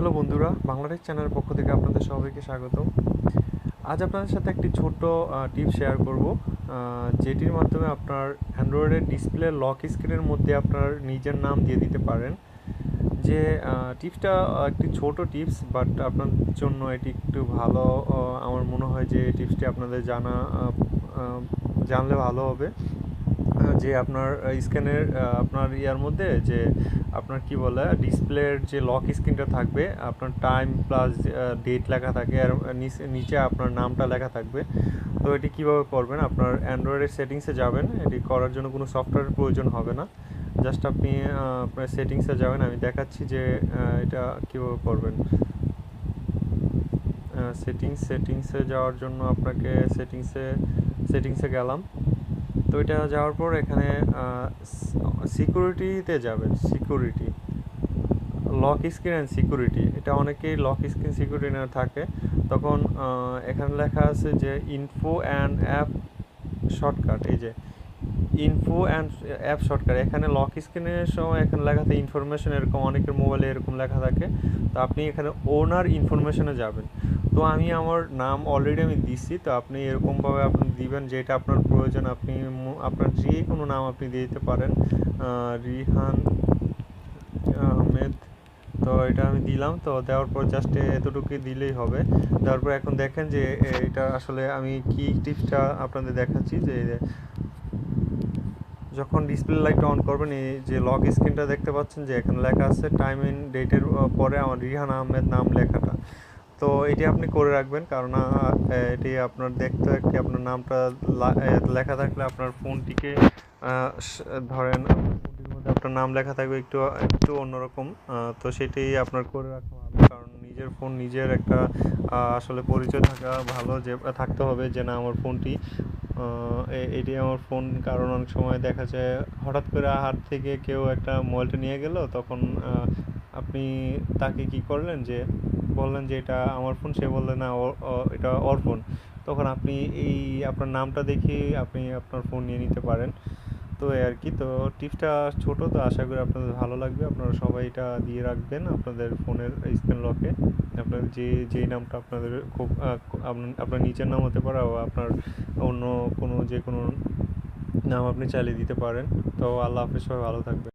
Hello বন্ধুরা, বাংলাদেশ চ্যানেলের পক্ষ থেকে আপনাদের সবাইকে স্বাগত আজ আপনাদের সাথে একটি ছোট্ট টিপস শেয়ার করব যেটির মাধ্যমে আপনার অ্যান্ড্রয়েডের ডিসপ্লে লক স্ক্রিনের মধ্যে আপনার নিজের নাম দিয়ে দিতে পারেন। যে টিপসটা একটি ছোট টিপস, বাট আপনার জন্য এটি একটু ভালো আমার মনে হয় যে টিপসটি আপনাদের জানা জানলে ভালো হবে। যে আপনার স্ক্যানের আপনার ইয়ার মধ্যে যে আপনার কি বলে, ডিসপ্লের যে লক স্ক্রিনটা থাকবে, আপনার টাইম প্লাস ডেট লেখা থাকে, আর নিচে আপনার নামটা লেখা থাকবে। তো এটি কীভাবে করবেন? আপনার অ্যান্ড্রয়েডের সেটিংসে যাবেন, এটি করার জন্য কোনো সফটওয়্যারের প্রয়োজন হবে না। জাস্ট আপনি আপনার সেটিংসে যাবেন, আমি দেখাচ্ছি যে এটা কীভাবে করবেন। সেটিংস, সেটিংসে যাওয়ার জন্য আপনাকে সেটিংসে সেটিংসে গেলাম। তো এটা যাওয়ার পর এখানে সিকিউরিটিতে যাবেন security lock screen and security এটা অনেকেই লক স্ক্রিন সিকিউরিটি না থাকে। তখন এখানে লেখা আছে যে ইনফো অ্যান্ড অ্যাপ শর্টকাট এই যে ইনফো অ্যান্ড অ্যাপ শর্টকাট এখানে লক স্ক্রিনের সময় এখানে লেখা থাকে ইনফরমেশন এরকম, অনেকের মোবাইলে এরকম লেখা থাকে। তো আপনি এখানে ওনার ইনফরমেশনে যাবেন। তো আমি আমার নাম অলরেডি আমি দিচ্ছি তো আপনি এরকমভাবে আপনি দিবেন, যেটা আপনার প্রয়োজন, আপনি আপনার যে কোনো নাম আপনি দিয়ে দিতে পারেন। রিহান আহমেদ, তো এটা আমি দিলাম। তো দেওয়ার পর জাস্ট এতটুকুই দিলেই হবে। দেওয়ার পর এখন দেখেন যে এটা আসলে আমি কি টিপসটা আপনাদের দেখাচ্ছি, যে যখন ডিসপ্লে লাইট অন করবেন, এই যে লগ স্ক্রিনটা দেখতে পাচ্ছেন যে এখানে লেখা আছে টাইম ইন ডেটের পরে আমার রিহান আহমেদ নাম লেখাটা। তো এটি আপনি করে রাখবেন, কারণ এটি আপনার দেখতে একটি, আপনার নামটা লেখা থাকলে আপনার ফোনটিকে ধরেন ফোনটির মধ্যে আপনার নাম লেখা থাকবে একটু একটু অন্যরকম তো সেটি আপনার করে রাখা ভালো কারণ নিজের ফোন নিজের একটা আসলে পরিচয় থাকা ভালো যে, থাকতে হবে যে না, আমার ফোনটি এটি আমার ফোন কারণ অনেক সময় দেখা যায় হঠাৎ করে হাত থেকে কেউ একটা মোবাইলটা নিয়ে গেল, তখন আপনি তাকে কি করলেন যে, বললেন যে এটা আমার ফোন সে বললেন না এটা ওর ফোন তখন আপনি এই আপনার নামটা দেখে আপনি আপনার ফোন নিয়ে নিতে পারেন। তো আর কি, তো টিপসটা ছোট, তো আশা করি আপনাদের ভালো লাগবে। আপনারা সবাই এটা দিয়ে রাখবেন আপনাদের ফোনের স্ক্রিন লকে আপনার যে, যেই নামটা আপনাদের খুব আপনার- নিজের নাম হতে পারে আপনার অন্য কোনো যে কোনো নাম আপনি চালিয়ে দিতে পারেন। তো আল্লাহ হাফিজ, সবাই ভালো থাকবেন।